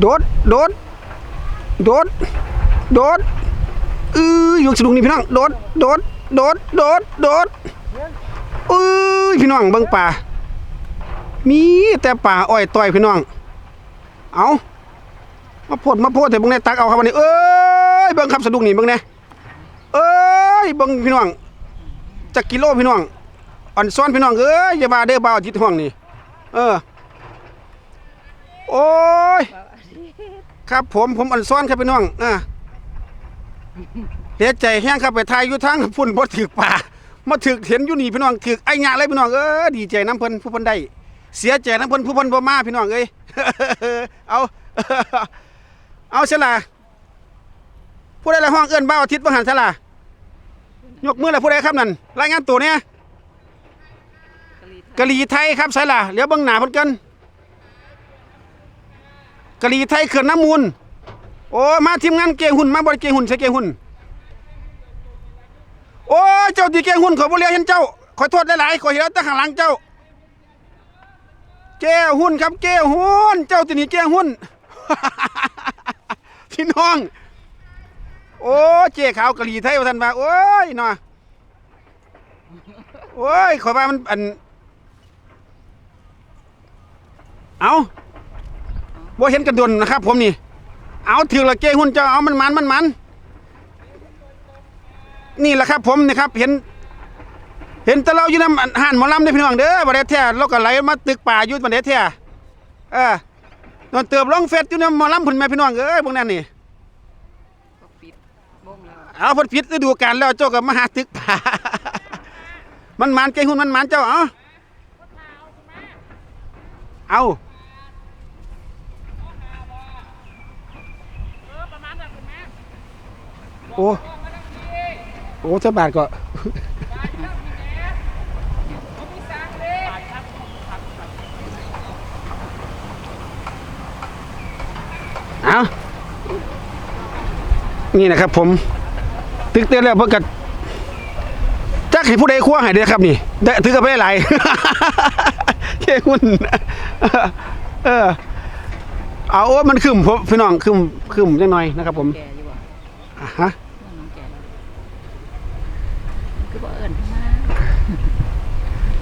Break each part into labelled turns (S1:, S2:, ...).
S1: โดด โดด โดด โดดเอออยู่สนุกนี่พี่น้อง โดด โดด โดด โดด โดดเออพี่น้องเบิ่งป่า มีแต่ป่าอ้อยต้อยพี่น้อง เอามาโพดมาโพดแต่เบิ่งในตักเอาครับวันนี้ เอ้ยเบิ่งครับสะดุงนี่เบิ่งแน่เอ้ยเบิ่งพี่น้องจักกิโลพี่น้องอ่อนซ้อนพี่น้องเอ้ยอย่ามาเด้อบ่าวอาทิตห้องนี่ เออ โอ้ย ครับ ผมผมอ่อนซ้อนครับพี่น้องอ่าเสียใจแห้งครับไปทายอยู่ทางพุ่นบ่ถึกป่ามาถึกเห็นอยู่นี่พี่น้องถึกไอ้หยาเลยพี่น้องเออดีใจน้ำเพิ่นผู้เพิ่นได้เสียใจน้ำเพิ่นผู้เพิ่นบ่มาพี่น้องเอ้ยเอาเอาเสยล่ะผู้ใดละห้องเอิ้นบ่าอาทิตย์บ่หันเสยล่ะยกมือเลยผู้ใดครับนั่นรายงานตัวเนี่ยกะหรี่ไทยครับใส่ล่ะเหลียวบิ่งหนาเพิ่นกัน กะหรี่ไทยเขื่อนน้ำมูล โอ้มาทีมงานเกงหุ่นมาบ่ได้เกงหุ่นใส่เกงหุ่นโอ้เจ้าที่เกงหุ่นขอบ่เลียเห็นเจ้าขอโทษหลายๆขอเห็นแต่ข้างหลังเจ้า แก้วหุ้นครับ แก้วหุ้นเจ้าตัวนี้แก้วหุ้นพี่น้อง โอ้เจ๊ขาวกะหรี่ไทยว่าท่านว่าโอ้ยเนาะโอ้ยขอว่ามันอันเอา บ่เห็นกันดนนะครับ ผมนี่ เอาถือละเก้หุ้นเจ้าเอามันมันมันมันนี่แหละครับ ผมนี่ครับเห็น เห็นแต่เราอยู่น้ำห่านหมอลำได้พี่น้องเด้อบัดเดแท้เราก็ไหลมาตึกป่าอยู่บัดเดแท้เออนอนเติบลงเฟซอยู่น้ำหมอลำพุ่นแม่พี่น้องเอ้ยพวกนั้นนี่
S2: ก็ปิดวงแล้ว
S1: เอาเพิ่นผิดฤดูกาลแล้วเจ้าก็มหาตึกป่ามันมันเก่งหุ่นมันมันเจ้าเอ้าเอา โอ้โอ้เจ้าบาทก็เอานี่นะครับผม ตึกเตือนแล้วเพิ่งกัดจักให้ผู้ใดคว้าให้เด้อครับนี่ได้ถือกับไปหลายเจ้หุ่นเออเอาโอ้มันขึ้นผมพี่น้องขึ้นขึ้นจังหน่อยนะครับผม
S2: แก่อยู่บ่
S1: อะฮะ
S2: น้องแก่คือบ่เอิ้นมา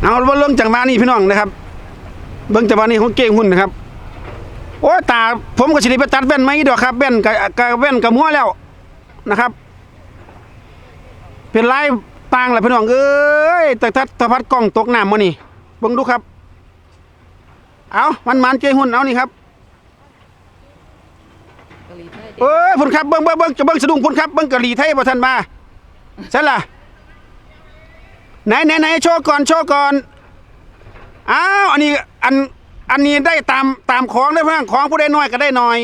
S1: เอาว่าเบิ่องจังหวะนี้พี่น้องนะครับ เบิ่งจังหวะนี้ของเก่งหุ่นนะครับ โอ้ยตาผมก็สิได้ไปตัดแว่นไหมดอกครับแว่นกับกับแว่นกับมัวแล้วนะครับ เป็นลายต่างแหละพี่น้องเอ้ยแต่ทัดตะพัดกล้องตกน้ำมานี่เบิ่งดูครับ เอามันมันเก่งหุ่นเอานี่ครับเอ้ยพุ่นครับเบิ่งเบิ่งเบิ่งจะเบิ่งสะดุ้งพุ่นครับเบิ่งกะหรี่ไทยบ่ทันมาใช่ล่ะ ไหนไหนไหนโชว์ก่อนโชว์ก่อนอ้าวอันนี้อันอันนี้ได้ตามตามของได้เพื่อนของผู้ใดน้อยก็ได้น้อย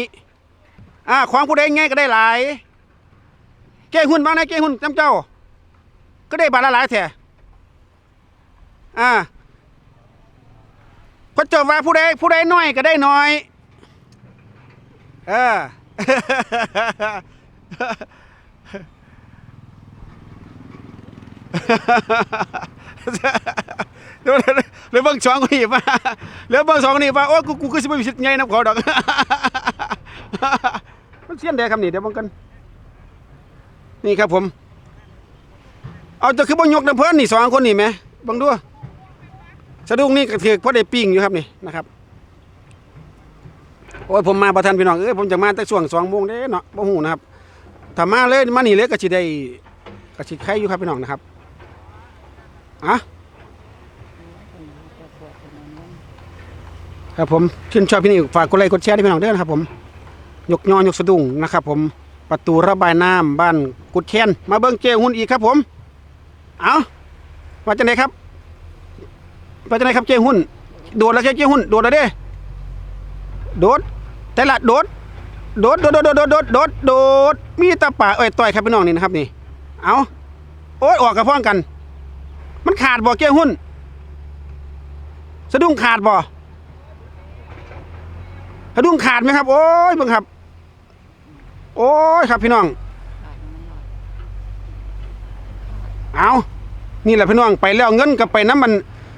S1: อ่าของผู้ใดง่ายก็ได้หลาย เก้หุ้นบ้างนะเก้หุ้นจำเจ้า ก็ได้บาทละหลายแท้อ่าพระเจ้าว่าผู้ใดผู้ใดน้อยก็ได้น้อยเออ เดี๋ยวเดี๋ยวบิ่งสองนนี้มาเดี๋ยวเบิ่งสองนนี้มาโอ้ยกูกูคือสิบ่มีสิทธิ์ใหญ่นำขาดอกมันเสียนแดงครับนี่เดี๋ยวบิ่งกันนี่ครับผม เอาจะคือบ่ยกน้ำเพิ่อนนี่สองคนนี่แหมบิ่งดูสะดุ้งนี่ก็ถือพอได้ปิ้งอยู่ครับนี่นะครับโอ้ยผมมาประทันพี่น้องเอ้ยผมจะมาแต่ช่วงสองโมงเด้เนาะบ่ฮู้นะครับถ้ามาเลยมานี่เลยก็สิได้ก็สิไข่อยู่ครับพี่น้องนะครับ อะครับผมชื่นชอบพี่นี่ฝากกดไลค์กดแชร์ด้วยพี่น้องเด้อนะครับผมยกยอยกสะดุ้งนะครับ ผมประตูระบายน้ำบ้านกุดแคนมาเบิ่งเจ้หุ่นอีกครับ ผม เอาว่าจังไดครับว่าจังไดครับเจ้หุ่นโดดแล้วเจ้หุ่นโดดแล้วเด้โดดแต่ละโดดโดดโดดโดดโดดโดดโดดโดดมีตาป่าเอ้ยต่อยครับพี่น้องนี่นะครับนี่ เอาโอ้ยออกกับพ้องกัน มันขาดบ่เกี้ยหุ้น สะดุ้งขาดบ่ สะดุ้งขาดไหมครับ โอ้ยเบิ่งครับ โอ้ยครับพี่น้อง เอานี่แหละพี่น้องไปแล้วเงินกับไปน้ำมัน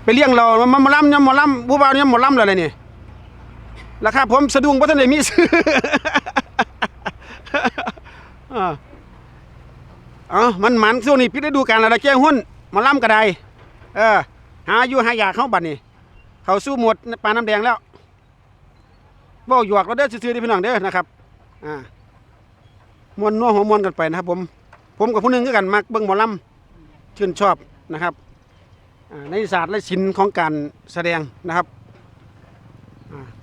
S1: ไปเลี้ยงเรามันมาล่ำยำหมอล่ำผู้บ่าวเนี่ยหมอล่ำเลยนี่ราคาผมสะดุ้งบ่ทันได้มีซื้ออ่าเอมันหมันช่วงนี้ปิดฤดูกาลแล้วนะแจ้หุ้น มาล่ำก็ไดเออ หาอยู่หาอยากเข้าบัดนี้เขาสู้หมดปลาน้ำแดงแล้วบ่หยวกเราเด้อซื่อๆด้พี่น้องเด้อนะครับ อ่ามวนนัวหัวมวนกันไปนะครับ ผม ผมกับผู้หนึงคือกันมักเบิ่งหมอลำชื่นชอบนะครับในศาสตร์และศิลป์ของการแสดงนะครับ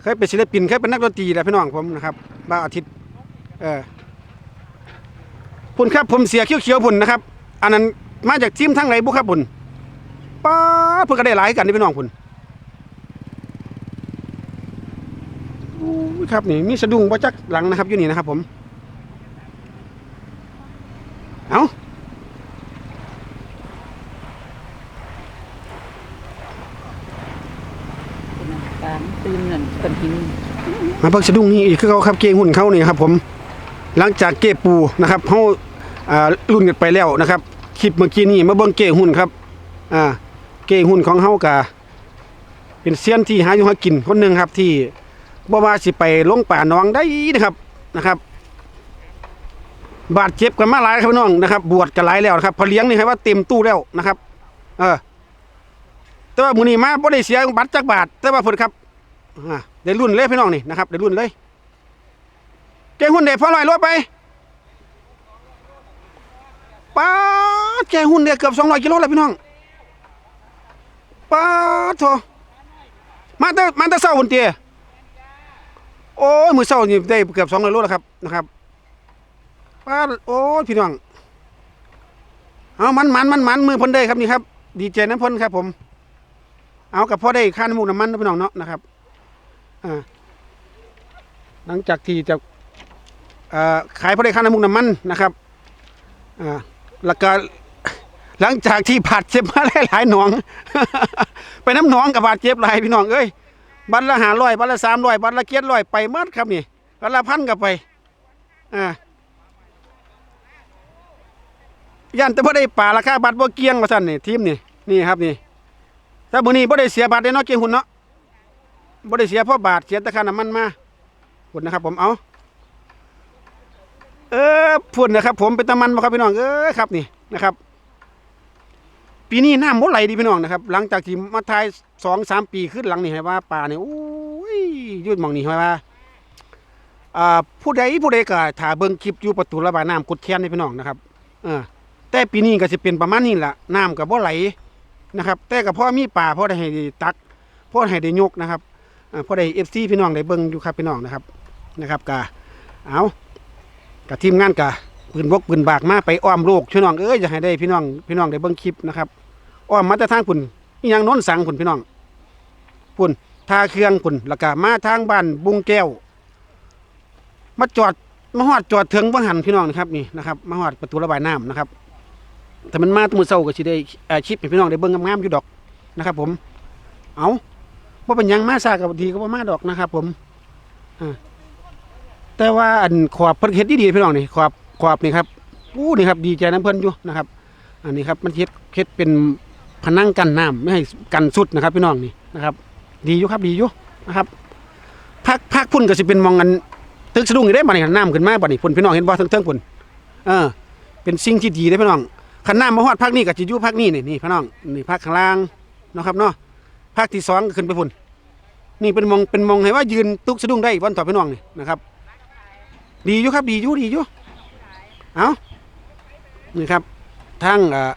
S1: เคยเป็นศิลปินเคยเป็นนักดนตรีแหละพี่น้องผมนะครับบ้าอาทิตย์เออพุ่นครับผมเสียเขียวๆพุ่นนะครับ อันนั้น มาจากทีมทั้งไหนบุครับพุ่นป้าเพิ่นก็ได้หลายกันนี่พี่น้องพุ่นครับนี่มีสะดุ้งบ่จักหลังนะครับอยู่นี่นะครับผม เอา
S2: ตื่นนั่นเป็นหิน
S1: มาเพิ่งสะดุ้งนี่อีกคือเขาครับเกงหุ่นเขานี่ครับผม หลังจากเก็บปูนะครับเขาอ่ารุ่นกันไปแล้วนะครับ คลิปเมื่อกี้นี่มาเบิ่งเกงหุ่นครับ อ่า เกงหุ่นของเฮากะเป็นเซียนที่หาอยู่หากินคนหนึ่งครับ ที่บ่ว่าสิไปลงป่าหนองได้นะครับนะครับ บาดเจ็บกันมาหลายครับพี่น้องนะครับ บวชกันหลายแล้วนะครับพอเลี้ยงนี่ครับว่าเต็มตู้แล้วนะครับ เออ แต่ว่ามื้อนี้มาบ่ได้เสียบัตรจักบาท แต่ว่าเพิ่นครับอ่าได้รุ่นเลยพี่น้องนี่นะครับได้รุ่นเลยเจ้หุ้นเด็ดพอลอยรถไปป้า ดเจ้หุ้นเด็ดเกือบสองร้อยกิโลแล้วพี่น้องป้าดโถมาแต่มาแต่เศร้าคนเตียโอ้ยมือเศร้านี่ได้เกือบสองร้อยโลแล้วครับนะครับป้าดโอ้ยพี่น้องเอามันมันมันมันมือเพ้นได้ครับนี่ครับ ดีใจน้ำพ้นครับ ผม เอากับพ่อได้ค่าน้ำมูกน้ำมันนะพี่น้องเนาะนะครับอ่าหลังจากที่จะขายพอได้ค่าน้ำมุกน้ำมันนะครับอ่าแล้วก็ หลังจากที่บาดเจ็บมาหลายๆหนอง ไปน้ำหนองกับบาดเจ็บหลายพี่น้องเอ้ยบัตรละหาร้อยบัตรละสามร้อยบัตรละเกียรร้อยไปหมดครับนี่บัตรละพันกับไปอ่ายันแต่พอได้ป่าราคาบัตรบ่เกียงว่าสั่นนี่ทีมนี่นี่ครับนี่ถ้ามื้อนี้บ่ได้เสียบัตรได้เนาะเกียงหุ่นเนาะบ่ได้เสียเพราะบาทเสียแต่ค่าน้ำมันมาพุ่นนะครับ ผมเอาเออพุ่นนะครับ ผมเป็นตะมันบ่ครับพี่น้องเออครับนี่นะครับ ปีนี้น้ำบ่ไหลดีพี่น้องนะครับ หลังจากที่มาทายสองสามปีขึ้นหลังนี่ให้ว่าป่านี่โอ้ยยืดมองนี่ให้ว่าอ่าผู้ใดผู้ใดก็ถ้าเบิ่งคลิปอยู่ประตูระบายน้ำกุดแค้นนี่พี่น้องนะครับเออแต่ปีนี้ก็สิเป็นประมาณนี้ล่ะน้ำก็บ่ไหลนะครับ แต่ก็พอมีป่าพอได้ให้ตักพอให้ได้ยกนะครับอ่าพอได้เอฟซีพี่น้องได้เบิ่งอยู่ครับพี่น้องนะครับนะครับกะเอากะทีมงานกะปืนบกปืนบากมาไปอ้อมโลกพี่น้องเอ้ยอยากให้ได้พี่น้องพี่น้องได้เบิ่งคลิปนะครับ อ้อมมาแต่ทางปุ่นอีหยังโน้นสังปุ่นพี่น้องปุ่นทาเครื่องปุ่นแล้วก็มาทางบ้านบุงแก้ว มาจอดมาฮอดจอดเถึงวังหันพี่น้องนะครับนี่นะครับมาฮอดประตูระบายน้ำนะครับแต่มันมาแตมือเช้าก็สิได้เอ่อคลิปพี่น้องได้เบิ่งงามๆอยู่ดอกนะครับ ผม เอาว่าเป็นยังมาซากับทีก็บ่มาดอกนะครับ ผมอแต่ว่าอันขอบเพิ่นเฮ็ดดีๆพี่น้องนี่ขอบขอบนี่ครับอู้นี่ครับ ดีใจน้ำเพิ่นอยู่นะครับ อันนี้ครับมันเฮ็ดเฮ็ดเป็น พนังกันน้ำไม่ให้กันสุดนะครับพี่น้องนี่นะครับ ดีอยู่ครับดีอยู่นะครับภาคภาคพุ่นก็สิเป็นมองกันตึกสะดุ้งอยู่ได้บัดนี้น้ำขึ้นมาบัดนี้พุ่นพี่น้องเห็นบ่เทิงพุ่นเออเป็นสิ่งที่ดีเด้พี่น้องคันน้ำมาฮอดภาคนี้ก็สิยู่ภาคนี้นี่นี่พี่น้องนี่ภาคข้างล่างนะครับเนาะภาคที่สองขึ้นไปพุ่นนี่เป็นมองเป็นมองให้ว่ายืนตุกสะดุ้งได้วันต่อพี่น้องนี่นะครับ ดีอยู่ครับดีอยู่ดีอยู่เอานี่ครับทางเอ่อ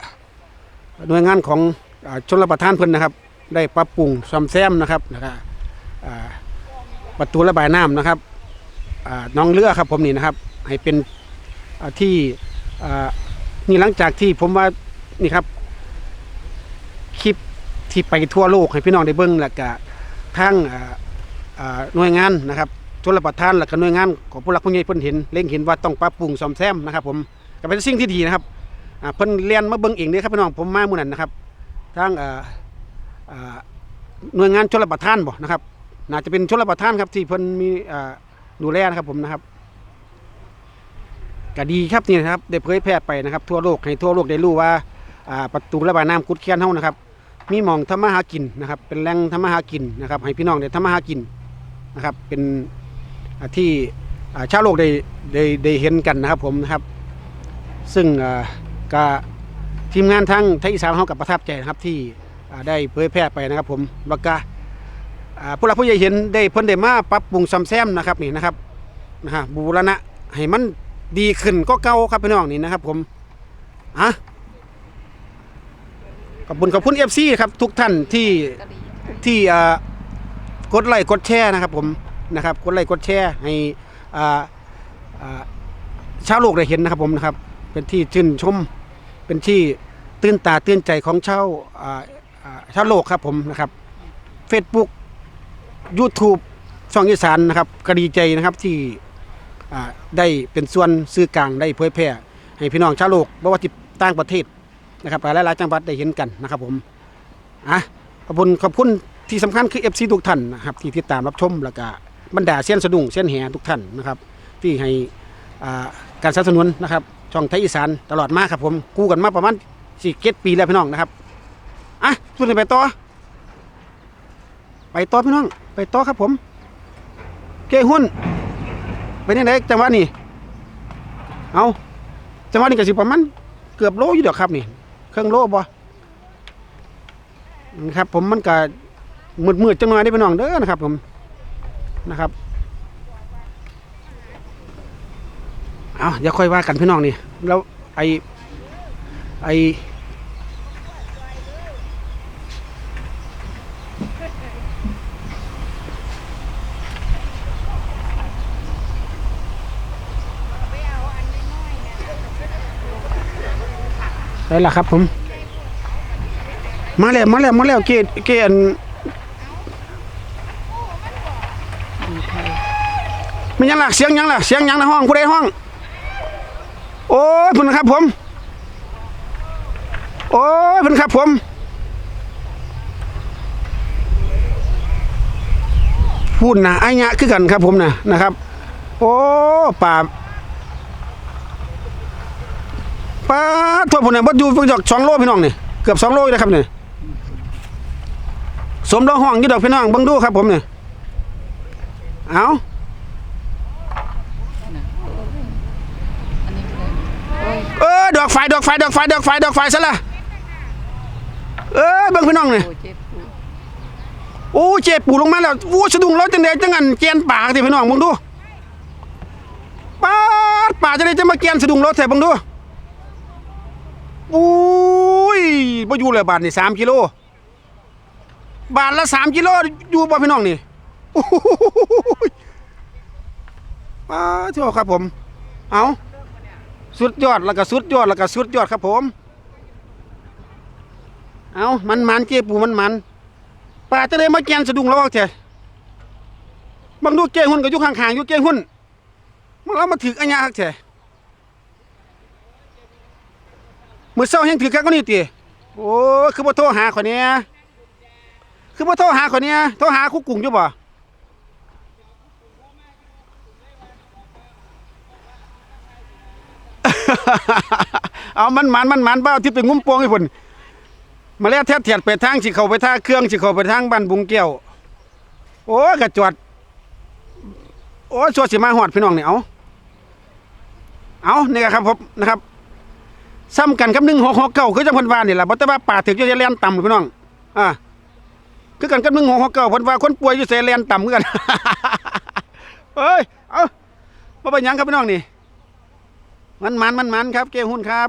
S1: หน่วยงานของอชนรับประทานเพิ่นนะครับ ได้ปรับปรุงซ่อมแซมนะครับนะครับประตูระบายน้ำนะครับน้องเรือครับผมนี่นะครับ ให้เป็นที่นี่หลังจากที่ผมว่านี่ครับคลิปที่ไปทั่วโลกให้พี่น้องได้เบิ่งแล้วก็ทางหน่วยงานนะครับชนรับประทานแล้วก็หน่วยงานของผู้หลักผู้ใหญ่เพิ่นเห็นเล็งเห็นว่าต้องปรับปรุงซ่อมแซมนะครับ ผมก็เป็นสิ่งที่ดีนะครับ อ่าเพิ่นเรียนมาเบิ่งเองเด้ครับพี่น้องผมมามื้อนั้นนะครับทางอ่าอ่าหน่วยงานชนรับประทานบ่นะครับน่าจะเป็นชนรับประทานครับที่เพิ่นมีอ่าดูแลนะครับผมนะครับก็ดีครับนี่นะครับได้เผยแพร่ไปนะครับ ทั่วโลกให้ทั่วโลกได้รู้ว่าอ่าประตูระบายน้ำกุดแค้นเฮานะครับ มีหมองทำมาหากินนะครับ เป็นแหล่งทำมาหากินนะครับ ให้พี่น้องได้ทำมาหากินนะครับ เป็นอ่าที่อ่าชาวโลกได้ได้ได้เห็นกันนะครับผมนะครับ ซึ่งอ่า ก็ทีมงานทั้งไทยอีสานเขากับประทับใจนะครับที่อ่าได้เผยแพร่ไปนะครับ ผมแล้วก็อ่าผู้หลักผู้ใหญ่เห็นได้เพิ่นได้มาปรับปรุงซ่อมแซมนะครับนี่นะครับนะฮะบูรณะให้มันดีขึ้นก็เก่าครับพี่น้องนี่นะครับ ผมอะขอบคุณขอบคุณเอฟซีครับทุกท่านที่ที่อ่ากดไลค์กดแชร์นะครับ ผมนะครับกดไลค์กดแชร์ให้อ่าอ่าชาวโลกได้เห็นนะครับผมนะครับ เป็นที่ชื่นชม เป็นที่ตื่นตาตื่นใจของชาวอ่าชาวโลกครับผมนะครับ Facebook YouTube ช่องอีสานนะครับก็ดีใจนะครับที่ได้เป็นส่วนสื่อกลางได้เผยแพร่ให้พี่น้องชาวโลกบ่ว่าที่ต่างประเทศนะครับหลายๆจังหวัดได้เห็นกันนะครับผมอะขอบคุณขอบคุณที่สำคัญคือ FC ทุกท่านนะครับที่ติดตามรับชมแล้วก็บรรดาเส้นสะดุ้งเส้นแหทุกท่านนะครับ ที่ให้ การสนับสนุนนะครับช่องไทยอีสานตลอดมาครับผมกู้กันมาประมาณสี่เกตปีแล้วพี่น้องนะครับอะสุดไปต่อ ไปต่อพี่น้อง ไปต่อครับผม เก้หุ้นเป็นยังไงจังหวะนี้เอาจังหวะนี้ก็สิประมาณเกือบโลอยู่ดอกครับนี่ เครื่องโลบ่นะครับผมมันก็มืดมืดๆจังหน่อยได้พี่น้องเด้อนะครับ ผมนะครับ เอาอย่าค่อยว่ากันพี่น้องนี่ แล้วไอไอได้ละครับผม มาแล้วมาแล้วมาแล้วเกตเกน
S2: ดีไทย
S1: มันยังล่ะเสียงยังล่ะเสียงยังในห้องผู้ใดห้อง โอ้ยพุ่นครับผม โอ้ยพุ่นครับผมพุ่นนะไอ้ยะคือกันครับผมนะนะครับ โอ้ป่าป้าทั่วพุ่นน่ะบ่อยู่เพิ่งจอกสองโลพี่น้องนี่เกือบสองโลอยู่นะครับเนี่ยสมดอกห้องยู่ดอกพี่น้องบิ่งดูครับผมเนี่ยเอา
S2: นะอันนี้เลยโอ้ย
S1: เออ ดอกไฟดอกไฟดอกไฟดอกไฟดอกไฟซะละเออเบิ่งพี่น้องนี่
S2: โอ้เจ็บปู
S1: โอ้เจ็บปูลงมาแล้วโอ้สะดุ้งแล้วจังไดจังอันเกียนปากสิพี่น้องมึงดูป้าดป่าจะได้จะมาเกียนสะดุ้งรถแท้เบิ่งดูอุ้ยบ่อยู่เลยบาทนี่3กิโลบาทละ3กิโลอยู่บ่พี่น้องนี่โอ้ยป้าดเที่ยวครับผม เอา สุดยอดแล้วก็สุดยอดแล้วก็สุดยอดครับผม เอามันมันเจ๊ปูมันมันป่าจะได้มาแกนสะดุ้งแล้วเอาเถอะบางดูเก้หุ่นก็อยู่ข้างๆอยู่เก้หุ่นมันเรามาถึกอัญญาฮักเถอะมือเช้ายังถึกกันก็นี่ติโอ้คือบ่โทรหาข่อเนี่ยคือบ่โทรหาข่อเนี่ยโทรหาครูกุ้งอยู่บ่ เอามันมันมันมันเบ้าที่ไปงุ้มโปงให้พุ่นมาแล้วแทบเถียดไปทางสิเขาไปท่าเครื่องสิเขาไปทางบ้านบุงแก้วโอ้กระจวดโอ้ชัวสิมาหอดพี่น้องเนี่ยเอาเอานี่ครับผมนะครับซ้ำกันกับหนึ่งหกหกเก้าคือจังพันวานี่แหละบ่แต่ว่าป่าถึกอยู่จะแล่นต่ำพี่น้องอ่าคือกันกับหนึ่งหกหกเก้าพันวาคนป่วยอยู่เสแล่นต่ำคือนกันเอ้ยเอาบ่เป็นหยังครับพี่น้องนี่ มันมันมันมันครับ เก้หุ้นครับ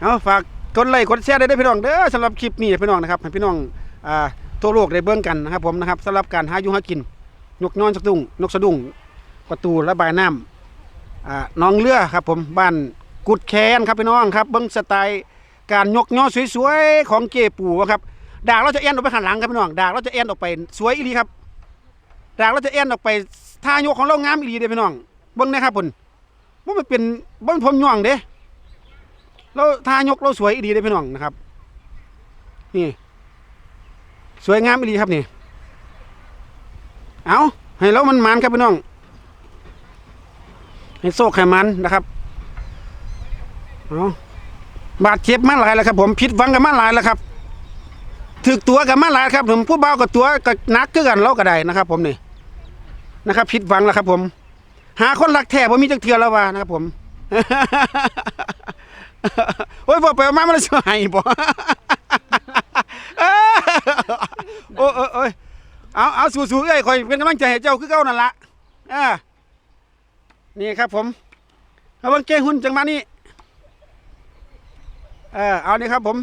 S1: เอาฝากกดไลค์กดแชร์ได้ด้วยพี่น้องเด้อสำหรับคลิปนี้พี่น้องนะครับให้พี่น้องอ่าทั่วโลกได้เบิ่งกันนะครับ ผมนะครับสำหรับการหาอยู่หากิน นกนอนสะดุ้งนกสะดุ้งประตูระบายน้ำอ่าน้องเรือครับ ผมบ้านกุดแคนครับพี่น้องครับ เบิ่งสไตล์การยกย่อสวยๆของเจปู่ครับดากเราจะเอ็นออกไปข้างหลังครับพี่น้องดากเราจะเอ็นออกไปสวยอีหลีครับดากเราจะเอ็นออกไปท่ายกของเรางามอีหลีเด้พี่น้อง เบิ่งนะครับพุ่นว่ามันเป็นบ่มันผมย่องเด้เราทายกเราสวยอีดีเด้พี่น้องนะครับ นี่ สวยงามอีดีครับนี่ เอาให้เรามันมันครับพี่น้อง ให้โซกให้มันนะครับเอาบาดเจ็บมาหลายแล้วครับ ผมผิดหวังกันมาหลายแล้วครับถึกตัวกันมาหลายครับ ผมผู้เบากับตัวกับนักคือกันเราก็ได้นะครับ ผมนี่นะครับผิดหวังแล้วครับ ผม หาคนรักแท้บ่มีจักเทื่อแล้วว่านะครับผม โอ้ยบอกไปเอามามันจะหายบ่โอ้เอ้ยเอ้ยเอาเอาสู้ๆเอ้ยคอยเป็นกำลังใจให้เจ้าคือเก่านั่นละอ่านี่ครับผมเอาเบิ่งเก้หุ่นจังมานี่เออเอานี่ครับผม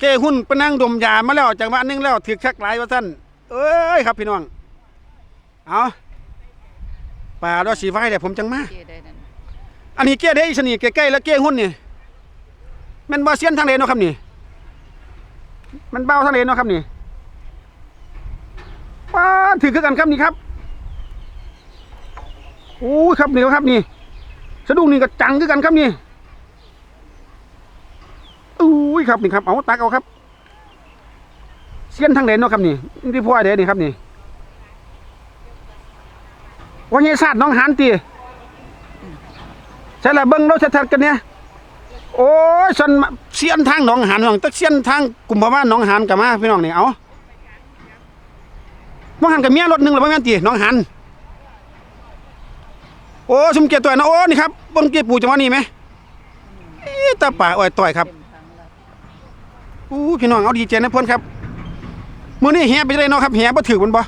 S1: เก้หุ่นไปนั่งดมยามาแล้วจังหวะนึงแล้วถึกชักหลายว่าซั่นเอ้ยครับพี่น้อง เอา ป่าดอกสีไฟเดี๋ยวผมจังมา
S2: เกได้นั่น
S1: อันนี้เก้เด้อีสนี่ใกล้ๆแล้วเก้หุ้นนี่แมันบ่เซียนทางเลนเนาะครับนี่ มันเบาทางเลนเนาะครับนี่ป้าดถือคือกันครับนี่ครับโอ้ยครับนี่ครับนี่สะดุ้งนี่ก็จังคือกันครับนี่อุ้ยครับนี่ครับเอาตักเอาครับ เซียนทางเลนเนาะครับนี่นี่ที่พ่อเด้นี่ครับนี่ ว่าไงศาสตร์น้องหานตีใช่ละเบิ้งเราชัดๆกันเนี่ยโอ้ยสันเสียนทางหนองหานหนองตักเสียนทางกลุ่มพม่าหนองหานกับมาพี่น้องนี่เอาหนองหานกับเมียรถหนึ่งหรือเปล่าแม่ตีหนองหานโอ้สมเกียรตัวนะโอ้นี่ครับเบิ้งเกียรปู่จังหวะนี้ไหมตาป่าอ้อยต่อยครับอู้พี่น้องเอาดีใจนะเพื่อนครับมื้อนี้แห่ไปได้เนาะครับแห่บ่ถือมันบ่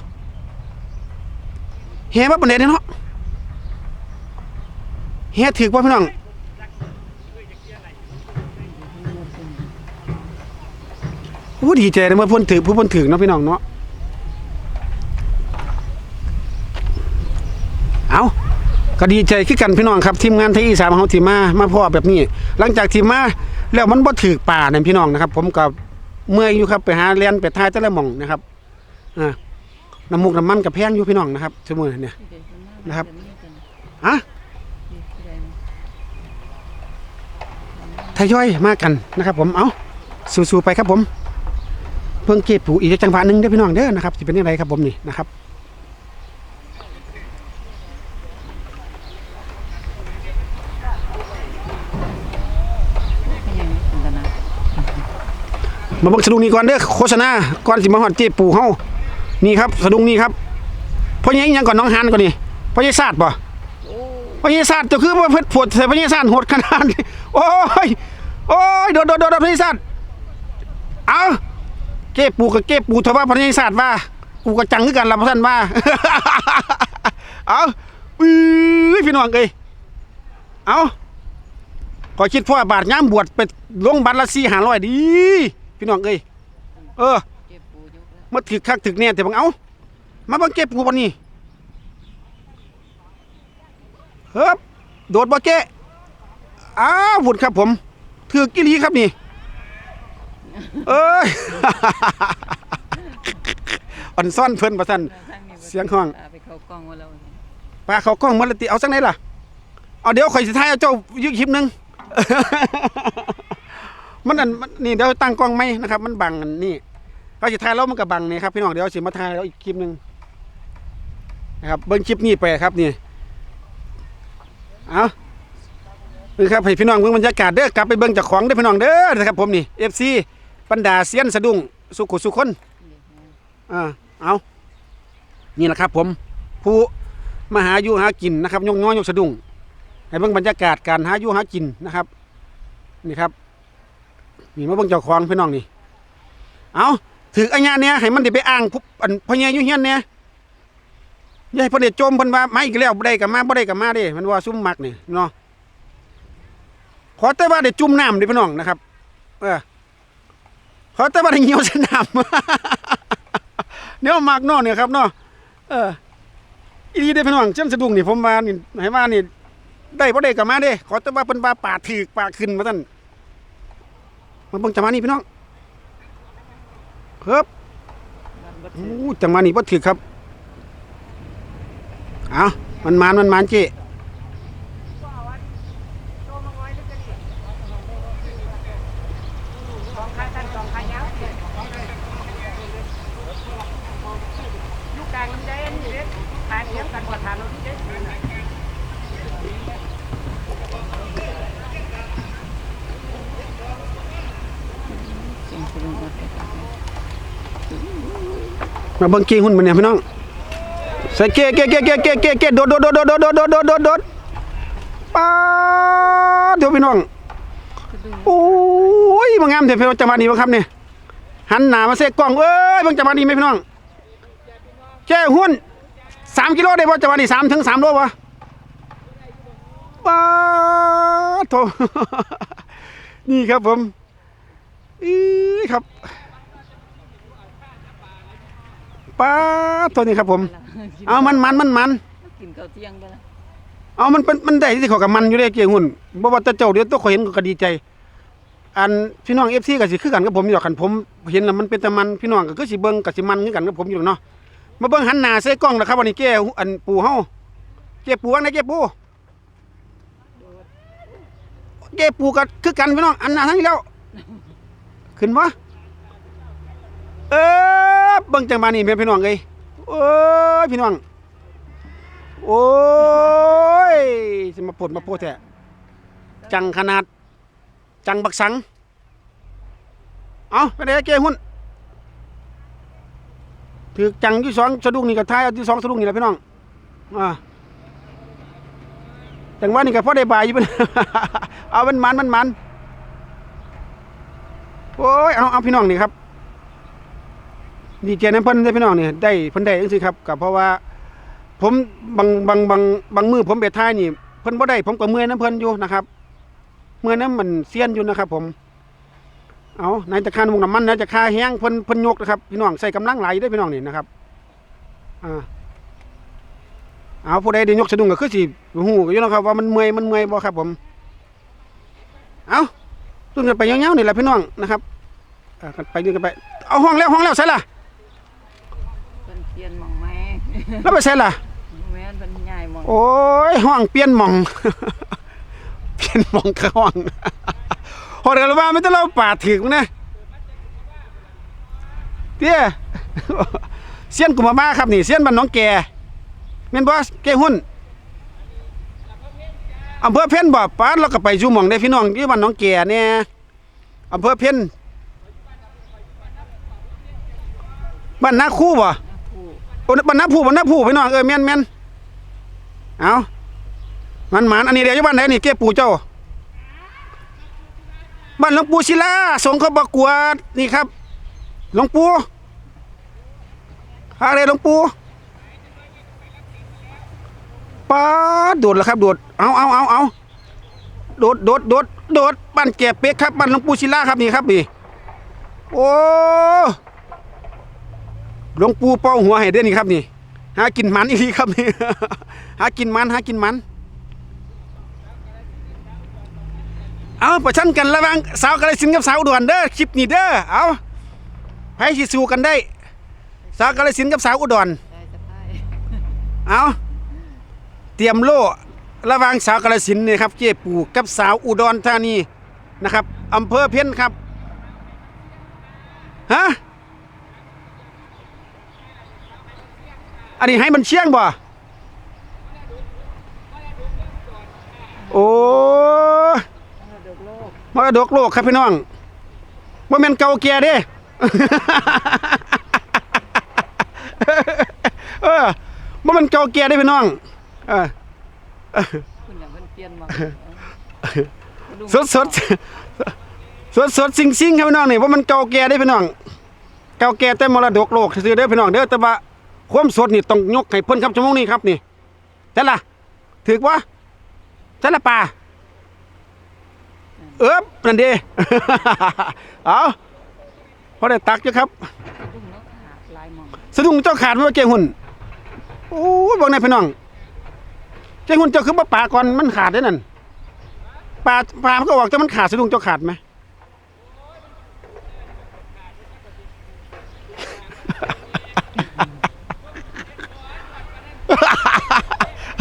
S1: แห่บ่ปานใดเด้เนาะแห่ถือบ่พี่น้องอู้ดีใจนะเมื่อพิ่นถือผู้พิ่นถือเนาะพี่น้องเนาะเอาก็ดีใจคือกันพี่น้องครับทีมงานไทยอีสานเฮาทีมามาพ่อแบบนี้ หลังจากที่มาแล้วมันบ่ถือป่าเนั่นพี่น้องนะครับ ผมก็เมื่อยอยู่ครับไปหาเรียนไปทายแต่ละม่องนะครับอ่า น้ำมูกน้ำมันกับแพงอยู่พี่น้องนะครับชั่วโมงเนี่ย
S2: นะ
S1: ครับ
S2: เดี๋ยวนี้กัน
S1: ฮะ
S2: ทะ
S1: ยอยมากกันนะครับ ผมเอาสู้ๆไปครับผม เพิ่งเก็บผูอีกจังหวะหนึ่งเด้อพี่น้องเด้อนะครับสิเป็นยังไงครับผมนี่นะครับ
S2: ไม่ยังอันตรา
S1: บิ่งสะดุงนี้ก่อนเด้อโฆษณาก่อนสิมาฮอดเจ็บปูเฮา นี่ครับสะดุ้งนี้ครับพ่อใหญ่ยังก่อนน้องหานก่อนนี่พ่อใหญ่ศาสตร์บ่
S2: อ้
S1: พญาศาสตร์จะคือว่าเพิ่นปวดใส่พญาศาสตร์โหดขนาดนี้โอ้ยโอ้ยโดดโดดโดดโดดพญาศาสตร์เอาเก็บปูกับเก็บปูเถอะว่าพญาศาสตร์ว่ากูก็จังคือกันละพ่อท่านว่าเอาอื้อพี่น้องเอ้ยเอาขอคิดพ่อบาทย้ำบวชไปลงบัตรละสี่ห้าร้อยดี พี่น้องเอ้ยเออ มาถึกคักถึกเนี่ยแต่บังเอามาบังเก็บปูวันนี้เฮ้บโดดบ่เกะอ้าวบุญครับผมถือกิลีครับนี่ เอ้ยอ่อนซ่อนเพิ่นประท่าน
S2: ทางนี้บ่
S1: เสียงห้อง
S2: ไปเขากล้องว่าเรา
S1: ปลาเขากล้องมันละติเอาสักไหนล่ะเอาเดี๋ยวข่อยสิท้ายเอาเจ้ายึกคลิปหนึงมันอันนนี่เดี๋ยวตั้งกล้องไหมนะครับ มันบังอันนี่ เขาสิท้ายแล้วมันก็บังนี่ครับพี่น้องเดี๋ยวสิมาทายแล้วอีกคลิปหนึ่งนะครับเบิ่งคลิปนี้ไปครับนี่เอานี่ครับให้พี่น้องเบิ่งบรรยากาศเด้อกลับไปเบิ่งจากของเด้อพี่น้องเด้อนะครับผมนี่ FC บรรดาเซียนสะดุ้งสุขุสุคนอ่าเอานี่แหละครับ ผมผู้มาหาอยู่หากินนะครับยกน้อยยกสะดุ้งให้เบิ่งบรรยากาศการหาอยู่หากินนะครับนี่ครับนี่มาเบิ่งจ้าของพี่น้องนี่เอา ถืออัญญาเนี่ยให้มันได้ไปอ้างผู้อันพ่อใหญ่อยู่เฮียนเนี่ยยาให้เพิ่นได้โจมเพิ่นว่าไมาอีกแล้วบ่ได้กับมาบ่ได้กับมาเด้มันว่าซุ่มมักนี่เนาะขอแต่ว่าได้จุ่มน้ำด้พี่น้องนะครับ เออขอแต่ว่าได้เหี่ยวสนามเนี่ยมักเนาะเนี่ยครับเนาะเอออีดีได้พี่น้องเจ้าสะดุ้งนี่ผมว่านี่ให้ว่านี่ได้บ่ได้กับมาเด้ขอแต่ว่าเพิ่นว่าปาดถือกปาดขึ้นมาซั่นมาเบิ่งจังหวะนี้พี่น้อง ครับ
S2: บ้านบ่
S1: โอ้
S2: ถือ
S1: จังหวะนี้บ่ถือครับ เอามันมานมันมานเจ้ มาเบิ่งเกหุ้นมันเนี่ยพี่น้องใส่เกเกเกเกเกเกเกโดดโดดโดดโดดโดดโดดโดดโดดโดดป้าเดี๋ยวพี่น้อง
S2: สะดุ้ง
S1: โอ้ยมางามเถอะพี่น้องจังหวะนี้บ่ครับเนี่ยหันหน้ามาเสกกล้องเอ้ยบิ่งจังหวะนี้ไหมพี่น้องแก้หุ้นสามกิโลได้บ่จังหวะนี้สามถึงสามโลบ่ะป้าโถนี่ครับผมอีครับ ป้าดตัวนี้ครับผม เอามันมันมันมัน
S2: กินข้าวเที่ยงไปแล้ว
S1: เอามันเป็นมันได้ที่เขากับมันอยู่ได้เกี่ยงหุ่นบ่ว่าแต่เจ้าเดี๋ยวตัวเขาเห็นก็ดีใจ อันพี่น้อง FC ก็สิคือกันกับผมอยู่ดอกคันผม เห็นแล้วมันเป็นแต่มันพี่น้องก็คือสิเบิ่งก็สิมันคือกันกับผมอยู่ดอกเนาะมาเบิ่งหันหน้าใส่กล้องนะครับวันนี้แก้อันปูเฮาแก้ปูว่าไงแก้ปูแก้ปูก็คือกันพี่น้องอันหน้าทั้งนี้แล้วขึ้นบ่เออ เบิ่งจังบานี่แม่พี่น้องเอ้ยโอ้ยพี่น้องโอ้ยสิมาปวดมาโพดแท้จังขนาด จังบักสัง เอาไปไหนเกหุ้นถือจังที่สองสะดุ้งนี่กับท้ายเอาที่สองสะดุ้งนี่แหละพี่น้องอ่าจังว่านี่กับพ่อได้บายอยู่เป็นเอามันมันมันมันโอ้ยเอาเอาพี่น้องนี่ครับ ดีเจน้ำเพิ่นได้พี่น้องเนี่ยได้เพิ่นได้จังซี่ครับกับเพราะว่า ผมบางบางบางบางมือผมไปท้ายนี่เพิ่นบ่ได้ผมก็เมื่อยน้ำเพิ่นอยู่นะครับ เมื่อยน้ำมันเสี้ยนอยู่นะครับ ผม เอานายจะค่ามุงน้ำมันนายจะค่าแห้งเพิ่นเพิ่นยกนะครับพี่น้องใส่กำลังหลายอยู่เด้อพี่น้องนี่นะครับอ่าเอาผู้ใดได้ยกสะดุ้งก็คือสิฮู้อยู่นะครับว่ามันเมื่อยมันเมื่อยบ่ครับ ผม เอาตุ้นกันไปยาวๆนี่แหละพี่น้องนะครับอ่ากันไปยืนกันไป เอาห้องแล้วห้องแล้วใส่ล่ะ
S2: เพิ่นเปลี่ยนหม่องแม่
S1: แล้วไปใส่ล่ะ
S2: แม่นเพิ่นย้ายหม่อง
S1: โอ้ยห้องเปลี่ยนหมอง เปลี่ยนหมองกับห้องหอดกันว่าไม่ต้องเราป่าดถึงนะเตี้ยเสี้ยนกุมามาครับนี่เสี้ยนบ้านหน้องแก่แม่นบ่แก่หุ่นอำเภอเพ่นบ่ปาดเราก็ไปสู่หม่องได้พี่น้องที่บ้านหน้องแก่เนี่ยอำเภอเพ่นบ้านนาคู่บ่
S2: ผู้
S1: โอ้ บรรณผู้บรรณผู้พี่น้องเออแม่นแม่นเอามันหมานอันนี้เดี๋ยวอยู่บ้านไหนนี่เก็บปู่เจ้าบ้านหลวงปู่ศิลาส่งเขาประกวดนี่ครับหลวงปู่อะไรหลวงปู่ป้าดโดดแล้วครับโดดเอาเอาเอาเอาโดดโดดโดดโดดบ้านแก่เป็กครับบ้านหลวงปู่ศิลาครับนี่ครับนี่โอ้ หลวงปู่เป้าหัวให้เด้นี่ครับนี่หากินมันอีกทีครับนี่หากินมันหากินมัน เอาประชันกันระหว่างสาวกาลสินธุ์กับสาวอุดรเด้อคลิปนี้เด้อเอาไผสิสู้กันได้ สาวกาลสินธุ์กับสาวอุดร
S2: ได้จะได้
S1: เอาเตรียมโล่ระหว่างสาวกาลสินธุ์นี่ครับเจ๊ปู่กับสาวอุดรธานีนะครับอำเภอเพี้ยนครับฮะ อันนี้ให้มันเชี่ยงบ่โอ้
S2: มรดกโลก
S1: มรดกโลกครับพี่น้องว่าแม่นเก่าแก่เด้เออว่ามันเก่าแก่เด้พี่น้องเออ
S2: คุณอย่างเพิ่นเปลี่ยนหม่อง
S1: สดสดสดสดสิงสิงครับพี่น้องนี่ว่ามันเก่าแก่ได้พี่น้อง เก่าแก่แต่มรดกโลกซื่อๆเด้อพี่น้องเด้อแต่ว่า ความสดนี่ต้องยกให้เพิ่นครับชั่วโมงนี้ครับนี่แต่ละถือว่าแต่ละป่าเอ๊บนั่นเด้เอาพอได้ตักอยู่ครับ
S2: สะดุ้งแล้วขาดหลายหม่อง
S1: สะดุ้งเจ้าขาดมาเจ้าหุ่นโอ้บอกในายพี่น้องเจ้าหุ่นเจ้าคือบ่ป่าก่อนมันขาดได้นั่นป่าป่ามันก็ออกแต่มันขาดสะดุ้งเจ้าขาดไหม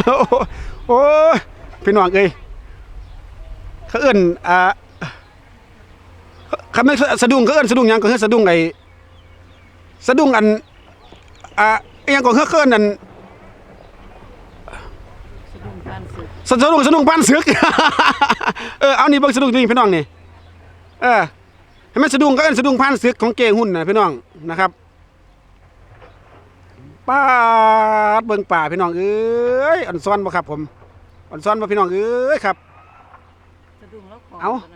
S1: โอ้โอพี่น้องเอ้ยเขาเอิ้นอ่าเขาไม่สะดุ้งเขาเอิ้นสะดุ้งยังก็คือสะดุ้งไอ้สะดุ้งอันอ่าอหยังก็คือเอิ้นอัน
S2: สะดุ้งการสึก
S1: สะดุ้งสะดุ้งปานศึกเออเอานี่เบิ่งสะดุ้งนี่พี่น้องนี่เออให้มันสะดุ้งก็เอิ้นสะดุ้งผ่านศึกของเกหุ่นนะพี่น้องนะครับ ป้าดเบิ่งป่าพี่น้องเอ้ยอ่อนซ้อนบ่ครับผมอ่อนซ้อนบ่พี่น้องเอ้ยครับ
S2: สะดุ้งแล้วขอ
S1: เอ้า
S2: ตัวนั้น